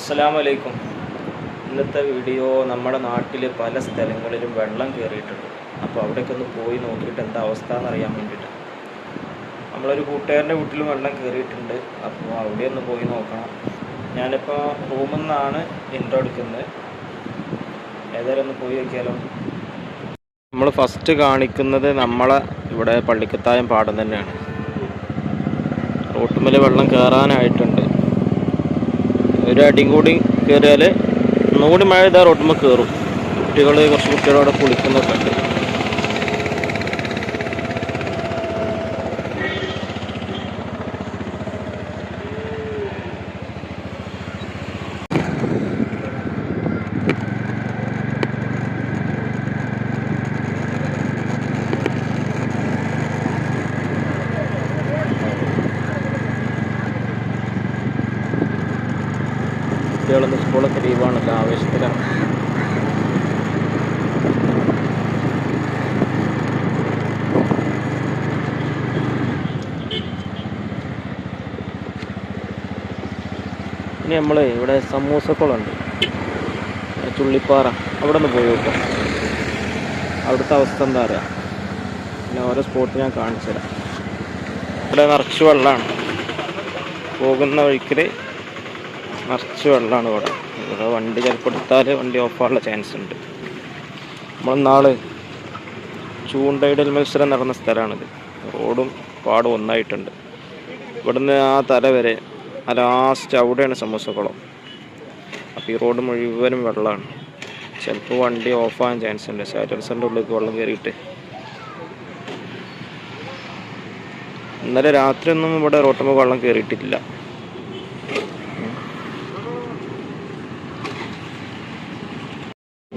അസ്സലാമു അലൈക്കും ഇന്നത്തെ വീഡിയോ നമ്മുടെ നാട്ടിൽ പല സ്ഥലങ്ങളിലും വെള്ളം കയറിയിട്ടുണ്ട് അപ്പോൾ അവിടേക്ക് ഒന്ന് പോയി നോക്കിയിട്ട് എന്താ അവസ്ഥ എന്നറിയാൻ വേണ്ടിയിട്ടാണ് നമ്മളൊരു കൂട്ടുകാരന്റെ വീട്ടിലും വെള്ളം കയറിയിട്ടുണ്ട് അപ്പോൾ അവിടെ ഒന്ന് പോയി നോക്കണം. ഞാനിപ്പോൾ റൂമിൽ നിന്നാണ് ഇൻട്രോ എടുക്കുന്നത്. ഏതായാലും ഒന്ന് പോയി നോക്കിയാലോ. നമ്മൾ ഫസ്റ്റ് കാണിക്കുന്നത് നമ്മളെ ഇവിടെ പള്ളിക്കത്തായം പാടം തന്നെയാണ്. റോട്ടുമ്മൽ വെള്ളം കയറാനായിട്ടുണ്ട് ഒരു അടിയും കൂടി കയറിയാൽ ഒന്നുകൂടി മഴ ഇതാ റോട്ടുമ്പോൾ കയറും കുട്ടികൾ കുറച്ച് കുട്ടികളവിടെ കുളിക്കുന്നൊക്കെ ഉണ്ട്. ലീവാണല്ലോ ആവേശത്തിലാണ് ഇനി നമ്മൾ ഇവിടെ സമൂസക്കുളമുണ്ട്. ചുള്ളിപ്പാറ അവിടെ ഒന്ന് പോയി നോക്കാം. അവിടുത്തെ അവസ്ഥ എന്താ അറിയാം. പിന്നെ ഓരോ സ്പോട്ട് ഞാൻ കാണിച്ചു തരാം ഇവിടെ നിറച്ച് വെള്ളമാണ്. പോകുന്ന വഴിക്കിൽ നിറച്ച് വെള്ളമാണ് ഇവിടെ. ഇവിടെ വണ്ടി ചിലപ്പോൾ എടുത്താൽ വണ്ടി ഓഫാനുള്ള ചാൻസ് ഉണ്ട്. നമ്മൾ നാൾ ചൂണ്ടയിടൽ മത്സരം നടന്ന സ്ഥലമാണിത്. റോഡും പാടും ഒന്നായിട്ടുണ്ട്. ഇവിടുന്ന് ആ തല വരെ ആ ലാസ്റ്റ് അവിടെയാണ് സമൂസക്കുളം. അപ്പോൾ ഈ റോഡ് മുഴുവനും വെള്ളമാണ്. ചിലപ്പോൾ വണ്ടി ഓഫാകാൻ ചാൻസ് ഉണ്ട്. സൈലൻസറിന്റെ ഉള്ളിലേക്ക് വെള്ളം കയറിയിട്ട് ഇന്നലെ രാത്രിയൊന്നും ഇവിടെ റോട്ടുമ്പോൾ വെള്ളം കയറിയിട്ടില്ല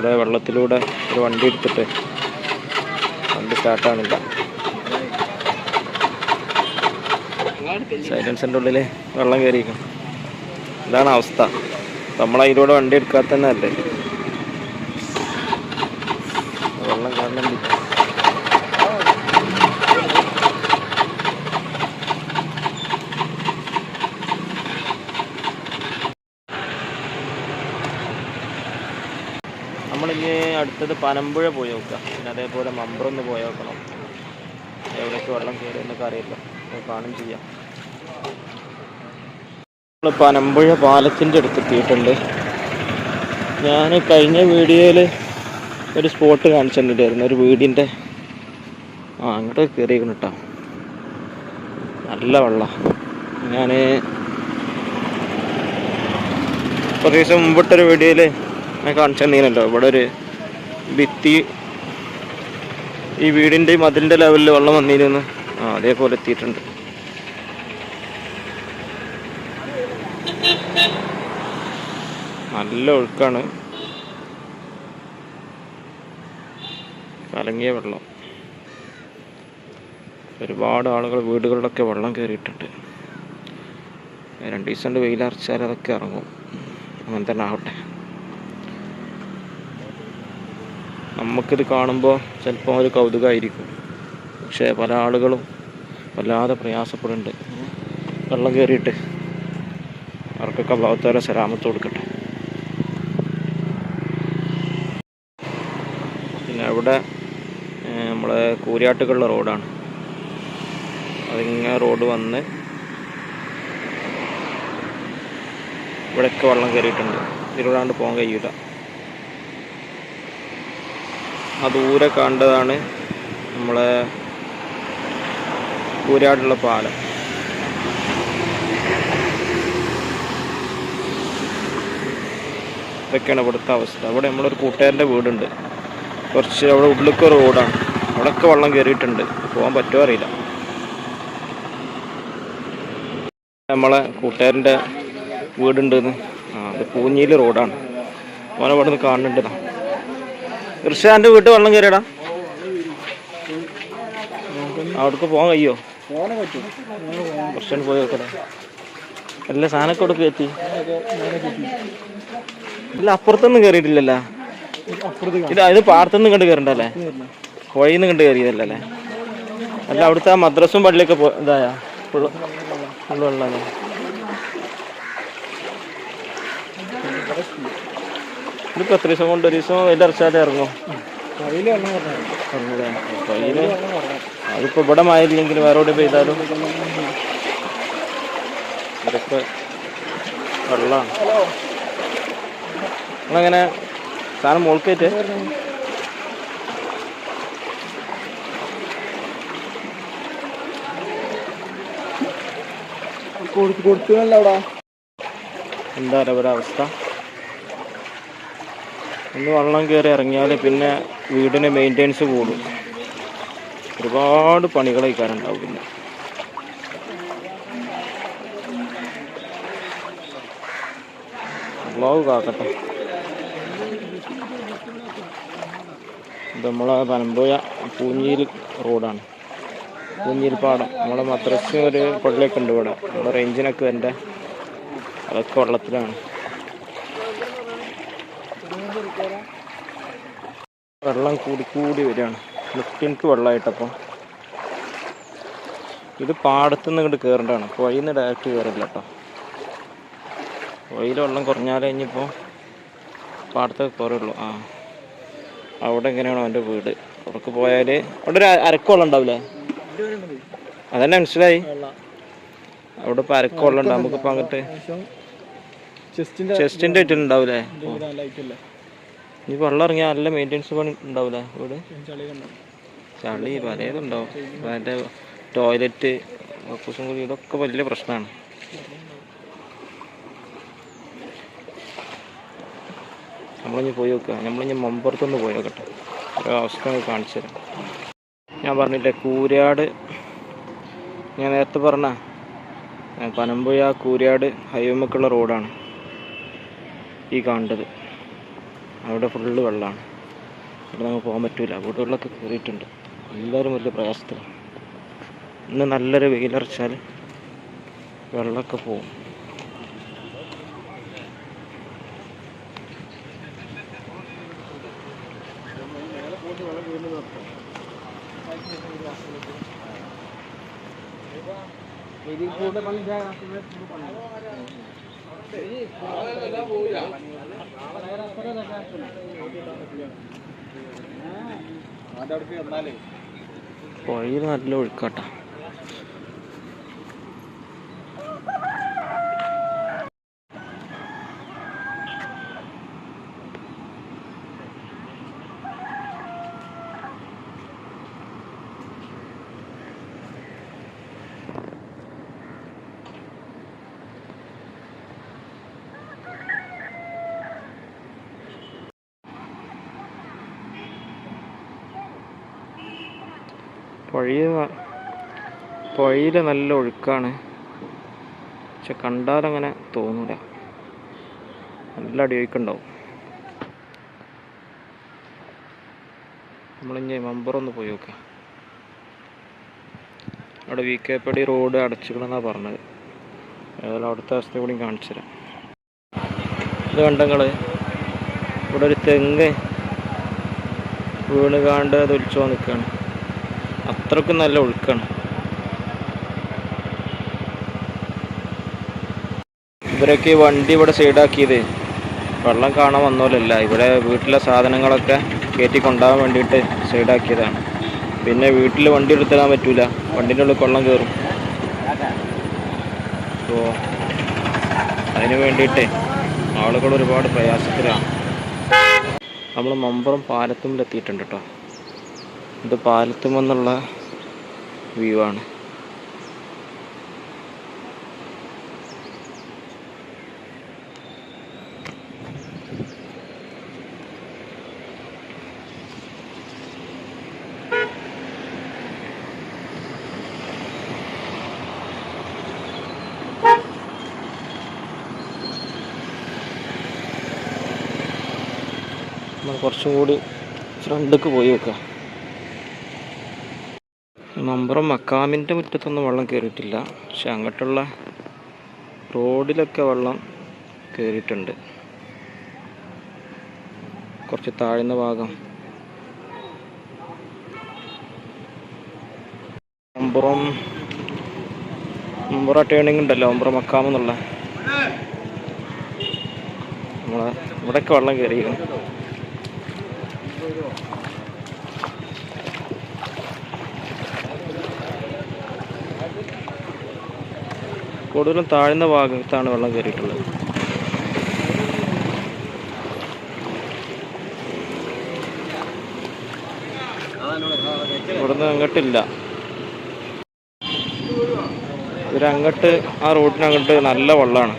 ഇവിടെ വെള്ളത്തിലൂടെ ഒരു വണ്ടി എടുത്തിട്ട് വണ്ടി സ്റ്റാർട്ടാണില്ല സൈലൻസിന്റെ ഉള്ളിൽ വെള്ളം കയറിയിരിക്കും ഇതാണ് അവസ്ഥ. നമ്മൾ അതിലൂടെ വണ്ടി എടുക്കാത്ത തന്നെ അല്ലേ? വെള്ളം കാരണം അടുത്തത് പനമ്പുഴ പോയി നോക്കാം പിന്നെ അതേപോലെ മമ്പ്രൊന്ന് പോയി നോക്കണം. എവിടേക്ക് വെള്ളം കയറി എന്നൊക്കെ അറിയില്ല. കാണും ചെയ്യാം. നമ്മൾ പനമ്പുഴ പാലത്തിന്റെ അടുത്ത് എത്തിയിട്ടുണ്ട്. ഞാൻ കഴിഞ്ഞ വീഡിയോയിൽ ഒരു സ്പോട്ട് കാണിച്ചിട്ടുണ്ടായിരുന്നു. ഒരു വീടിന്റെ ആ അങ്ങോട്ട് കയറിയിരിക്കണം കേട്ടോ നല്ല വെള്ളം. ഞാൻ കുറച്ച് ദിവസം മുമ്പിട്ടൊരു വീഡിയോയിൽ ഞാൻ കാണിച്ചിട്ടുണ്ടല്ലോ ഇവിടെ ഒരു ഭിത്തി ഈ വീടിന്റെ മതിലിന്റെ ലെവലിൽ വെള്ളം വന്നിരുന്നു. ആ അതേപോലെ എത്തിയിട്ടുണ്ട്. നല്ല ഒഴുക്കാണ്. കലങ്ങിയ വെള്ളം. ഒരുപാട് ആളുകൾ വീടുകളിലൊക്കെ വെള്ളം കയറിയിട്ടുണ്ട് രണ്ട് ദിവസം കൊണ്ട് വെയിലറച്ചാൽ അതൊക്കെ ഇറങ്ങും. അങ്ങനെ തന്നെ ആവട്ടെ. നമുക്കിത് കാണുമ്പോൾ ചിലപ്പോൾ ഒരു കൗതുകമായിരിക്കും പക്ഷേ പല ആളുകളും വല്ലാതെ പ്രയാസപ്പെടുന്നുണ്ട്. വെള്ളം കയറിയിട്ട് അവർക്കൊക്കെ ഭാഗത്തോടെ സലാമത്ത് കൊടുക്കട്ടെ. പിന്നെ അവിടെ നമ്മളെ കൂരിയാട്ടുകളുടെ റോഡാണ്. അതിങ്ങനെ റോഡ് വന്ന് ഇവിടെയൊക്കെ വെള്ളം കയറിയിട്ടുണ്ട് ഇതിലൂടാണ്ട് പോകാൻ കഴിയില്ല ദൂരെ കണ്ടതാണ് നമ്മളെ ഊരായിട്ടുള്ള പാലം. ഇതൊക്കെയാണ് ഇവിടുത്തെ അവസ്ഥ. അവിടെ നമ്മളൊരു കൂട്ടുകാരന്റെ വീടുണ്ട്. കുറച്ച് അവിടെ ഉള്ളിലേക്ക് റോഡാണ്. അവിടെയൊക്കെ വെള്ളം കയറിയിട്ടുണ്ട്. പോകാൻ പറ്റുമോ അറിയില്ല. നമ്മളെ കൂട്ടുകാരന്റെ വീടുണ്ടെന്ന് ആ അത് പൂഞ്ഞിയിൽ റോഡാണ്. അവനവിടെ നിന്ന് കാണുന്നുണ്ട്. ഇർഷാന്റെ വീട്ടിൽ വെള്ളം കയറിയടാ. അവിടേക്ക് പോകാൻ കഴിയോ? കൃഷ്ണൻ പോയി നോക്കടാ. എല്ലാ സാധനമൊക്കെ അവിടെ എത്തി. ഇല്ല അപ്പുറത്തൊന്നും കയറിയിട്ടില്ലല്ലോ. ഇത് ഇത് പാടത്തുനിന്ന് കണ്ട് കയറണ്ടല്ലേ? പുഴയിൽ നിന്ന് കണ്ട് കയറിയതല്ലേ അല്ല? അവിടുത്തെ ആ മദ്രസും പള്ളിയൊക്കെ ഇതായ? ഫുള്ള് ഫുള്ള് വെള്ളമാണ് ഇതിപ്പോൾ എത്ര ദിവസം കൊണ്ട് ഒരു ദിവസം വെയിൽ അറച്ചാലേ ഇറങ്ങും അതിപ്പോൾ ഇവിടെ മായില്ലെങ്കിൽ വേറെ എവിടെ പെയ്താലും? വെള്ളമാണ്. നിങ്ങളെങ്ങനെ? സാധനം മോൾക്കേറ്റ്? കൊടുത്തു കൊടുത്തു എന്താ പറയുക അവസ്ഥ? ഒന്ന് വള്ളം കയറി ഇറങ്ങിയാൽ പിന്നെ വീടിന് മെയിന്റെനൻസ് കൂടും. ഒരുപാട് പണികളായിക്കാരുണ്ടാവും പിന്നെ. അള്ളാഹു കാക്കട്ടെ. നമ്മളെ പനമ്പുഴ പൂഞ്ഞിയിൽ റോഡാണ്. പൂഞ്ഞിയിൽ പാടം. നമ്മളെ മദ്രസ ഒരു പള്ളിയൊക്കെ ഉണ്ട് ഇവിടെ. നമ്മുടെ റേഞ്ചിനൊക്കെ വരണ്ടേ. അതൊക്കെ വെള്ളത്തിലാണ്. വെള്ളം കൂടി കൂടി വരികയാണ്. മുട്ടിൻക്ക് വെള്ളമായിട്ടപ്പോൾ ഇത് പാടത്തുനിന്ന് ഇങ്ങോട്ട് കയറേണ്ടതാണ് പുഴയിൽ നിന്ന് ഡയറക്റ്റ് കയറില്ല കേട്ടോ പുഴയിൽ വെള്ളം കുറഞ്ഞാലേ ഇനിയിപ്പോൾ പാടത്തൊക്കെ കയറുള്ളൂ ആ. അവിടെ എങ്ങനെയാണോ അവന്റെ വീട്. അവിടേക്ക് പോയാൽ അവിടെ ഒരു അരക്കോളം ഉണ്ടാവില്ലേ അതന്നെ മനസ്സിലായി. അവിടെ ഇപ്പോൾ അരക്കോളം ഉണ്ടാവും. നമുക്കിപ്പോൾ അങ്ങോട്ട് ചെസ്റ്റിന്റെ ചെസ്റ്റിന്റെ ആയിട്ടുണ്ടാവില്ലേ ഈ വെള്ളം ഇറങ്ങിയാൽ നല്ല മെയിന്റെനൻസ് പണി ഉണ്ടാവില്ലേ ഇവിടെ ചളി പലതുണ്ടാവും. അതിന്റെ ടോയ്ലറ്റ് കക്കൂസും കൂടി ഇതൊക്കെ വലിയ പ്രശ്നമാണ് നമ്മളിഞ്ഞ് പോയി നോക്കുക നമ്മളിഞ്ഞ് മമ്പുറത്തൊന്ന് പോയി നോക്കട്ടെ. ഒരു അവസ്ഥ കാണിച്ചു തരാം. ഞാൻ പറഞ്ഞില്ലേ കൂരാട് ഞാൻ നേരത്തെ പറഞ്ഞ പനമ്പുഴ കൂരാട് ഹൈവേമൊക്കെയുള്ള റോഡാണ് ഈ കാണേണ്ടത് അവിടെ ഫുള്ള് വെള്ളമാണ് അവിടെ നമുക്ക് പോകാൻ പറ്റൂല. വീടുകളിലൊക്കെ കയറിയിട്ടുണ്ട് എല്ലാവരും വലിയ പ്രയാസത്തിലാണ് ഇന്ന് നല്ലൊരു വെയിലറച്ചാൽ വെള്ളമൊക്കെ പോവും. പുഴയിൽ നല്ല ഒഴുക്കാട്ടാ. പുഴയിൽ പുഴയിൽ നല്ല ഒഴുക്കാണ്. പക്ഷെ കണ്ടാലങ്ങനെ തോന്നൂല. നല്ല അടിയൊഴുക്കുണ്ടാവും. നമ്മളിഞ്ഞ് മമ്പറൊന്ന് പോയി നോക്കാം. അവിടെ വി കെ പടി റോഡ് അടച്ചിക്കണമെന്നാണ് പറഞ്ഞത്. ഏതായാലും അവിടുത്തെ അവസ്ഥ കൂടി കാണിച്ചു തരാം. ഇത് കണ്ടങ്ങൾ ഇവിടെ ഒരു തെങ്ങ് വീണ് കാണ്ട് അത് ഒലിച്ചു നിൽക്കുകയാണ് അത്രക്കും നല്ല ഒഴുക്കാണ്. ഇവരൊക്കെ വണ്ടി ഇവിടെ സൈഡാക്കിയത്. വെള്ളം കാണാൻ വന്നോലല്ല. ഇവിടെ വീട്ടിലെ സാധനങ്ങളൊക്കെ കയറ്റി കൊണ്ടുപോകാൻ വേണ്ടിയിട്ട് സൈഡാക്കിയതാണ്. പിന്നെ വീട്ടിൽ വണ്ടി എടുത്തിടാൻ പറ്റൂല. വണ്ടിന്റെ ഉള്ളിൽ കൊള്ളം കയറും അപ്പോൾ അതിന് വേണ്ടിയിട്ട് ആളുകൾ ഒരുപാട് പ്രയാസത്തിലാണ്. നമ്മൾ മമ്പുറം പാലത്തുമ്പിലെത്തിയിട്ടുണ്ട് കേട്ടോ. ഇത് പാലത്തുമെന്നുള്ള വ്യൂ ആണ്. കുറച്ചും കൂടി ഫ്രണ്ടിലേക്ക് പോയി വെക്കാം മമ്പുറം മക്കാമിന്റെ മുറ്റത്തൊന്നും വെള്ളം കയറിയിട്ടില്ല. പക്ഷെ അങ്ങോട്ടുള്ള റോഡിലൊക്കെ വെള്ളം കയറിയിട്ടുണ്ട്. കുറച്ച് താഴ്ന്ന ഭാഗം. മമ്പുറം മമ്പുറ ടേണിംഗ് ഉണ്ടല്ലോ മമ്പുറം മക്കാം എന്നുള്ള. നമ്മളെ ഇവിടെയൊക്കെ വെള്ളം കയറിയിരിക്കണം കൂടുതലും താഴ്ന്ന ഭാഗത്താണ് വെള്ളം കയറിയിട്ടുള്ളത്. ഇവിടുന്ന് അങ്ങോട്ടില്ല. ഇവരങ്ങോട്ട് ആ റൂട്ടിന് നല്ല വെള്ളമാണ്.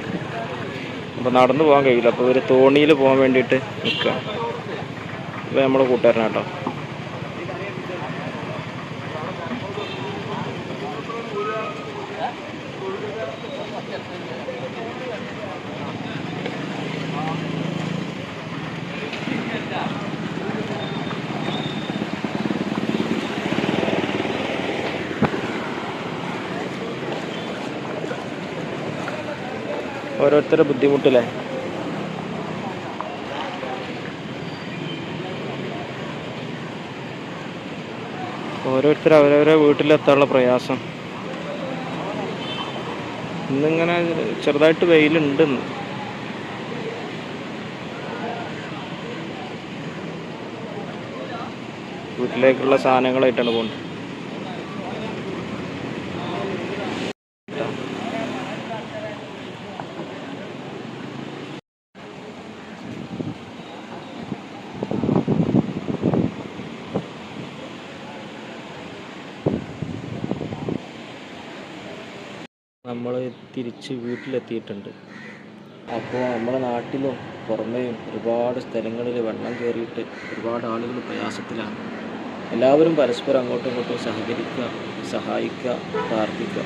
അപ്പോൾ നടന്നു പോകാൻ കഴിയില്ല. അപ്പോൾ ഇവർ തോണിയിൽ പോകാൻ വേണ്ടിയിട്ട് നിൽക്കുക അപ്പോൾ നമ്മുടെ കൂട്ടുകാരനാട്ടോ ഓരോരുത്തരുടെ ബുദ്ധിമുട്ടില്ലേ ഓരോരുത്തർ അവരവരെ വീട്ടിലെത്താനുള്ള പ്രയാസം. ഇന്നിങ്ങനെ ചെറുതായിട്ട് വെയിലുണ്ട് വീട്ടിലേക്കുള്ള സാധനങ്ങളായിട്ടാണ് പോകുന്നത് നമ്മൾ തിരിച്ച് വീട്ടിലെത്തിയിട്ടുണ്ട്. അപ്പോൾ നമ്മുടെ നാട്ടിലും പുറമേയും ഒരുപാട് സ്ഥലങ്ങളിൽ വെള്ളം കയറിയിട്ട് ഒരുപാട് ആളുകൾ പ്രയാസത്തിലാണ്. എല്ലാവരും പരസ്പരം അങ്ങോട്ടും ഇങ്ങോട്ടും സഹകരിക്കുക സഹായിക്കുക പ്രാർത്ഥിക്കുക.